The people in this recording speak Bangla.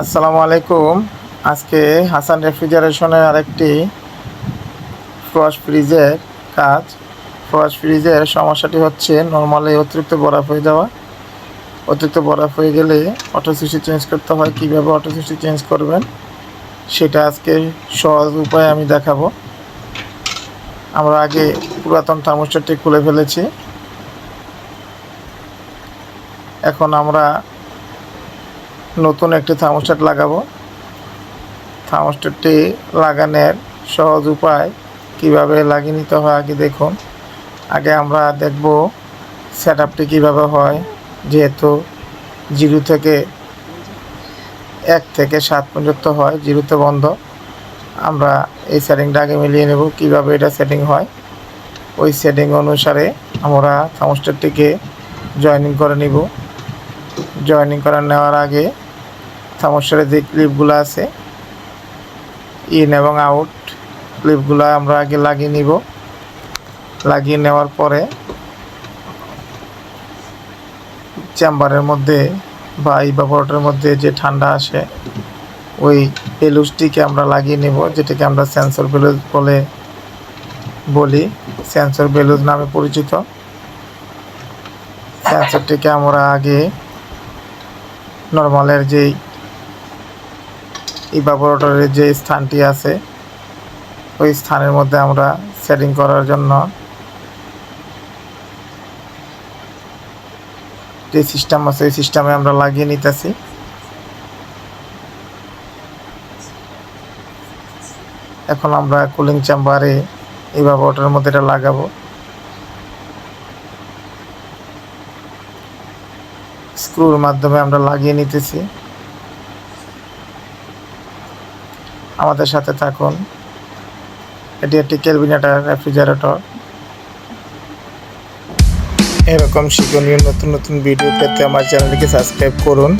আসসালামু আলাইকুম। আজকে হাসান রেফ্রিজারেশনের আরেকটি ফ্রস ফ্রিজের কাজ। ফ্রস ফ্রিজের সমস্যাটি হচ্ছে, নর্মালি অতিরিক্ত বরফ হয়ে যাওয়া। অতিরিক্ত বরফ হয়ে গেলে অটো সিস্টেম চেঞ্জ করতে হয়। কীভাবে অটো সিস্টেম চেঞ্জ করবেন, সেটা আজকে সহজ উপায়ে আমি দেখাবো। আমরা আগে পুরাতন থার্মোস্টারটি খুলে ফেলেছি। এখন আমরা নতুন একটি থার্মোস্ট্যাট লাগাবো। থার্মোস্ট্যাটটি লাগানোর সহজ উপায় কীভাবে লাগিয়ে নিতে হয় আগে দেখুন। আগে আমরা দেখব সেট আপটি কীভাবে হয়, যেহেতু জিরো থেকে এক থেকে সাত পর্যন্ত হয়, জিরোতে বন্ধ। আমরা এই সেটিংটা আগে মিলিয়ে নেব, কীভাবে এটা সেটিং হয়। ওই সেটিং অনুসারে আমরা থার্মোস্ট্যাটটিকে জয়েনিং করে নিব। জয়েনিং করে নেওয়ার আগে থার্মোস্টারের যে ক্লিপগুলো আছে ইন এবং আউট ক্লিপগুলো আমরা আগে লাগিয়ে নিব। লাগিয়ে নেওয়ার পরে চেম্বারের মধ্যে বা ইভাপোরেটরের মধ্যে যে ঠান্ডা আসে, ওই বেলুসটিকে আমরা লাগিয়ে নেব, যেটাকে আমরা সেন্সর বেলুজ বলে বলি। সেন্সর বেলুজ নামে পরিচিত। সেন্সরটিকে আমরা আগে নর্মালের যেই ইভাপোরেটরের যে স্থানটি আছে, ওই স্থানের মধ্যে আমরা সেটিং করার জন্য যে সিস্টেম আছে, ওই সিস্টেমে আমরা লাগিয়ে নিতেছি। এখন আমরা কুলিং চেম্বারে ইভাপোরেটরের মধ্যে এটা লাগাবো। স্ক্রুর মাধ্যমে আমরা লাগিয়ে নিতেছি। আমাদের সাথে থাকুন। এটি একটি ক্যালভিনেটার, রেফ্রিজারেটর। এরকম শিক্ষণীয় নতুন নতুন ভিডিও পেতে আমার চ্যানেলটিকে সাবস্ক্রাইব করুন।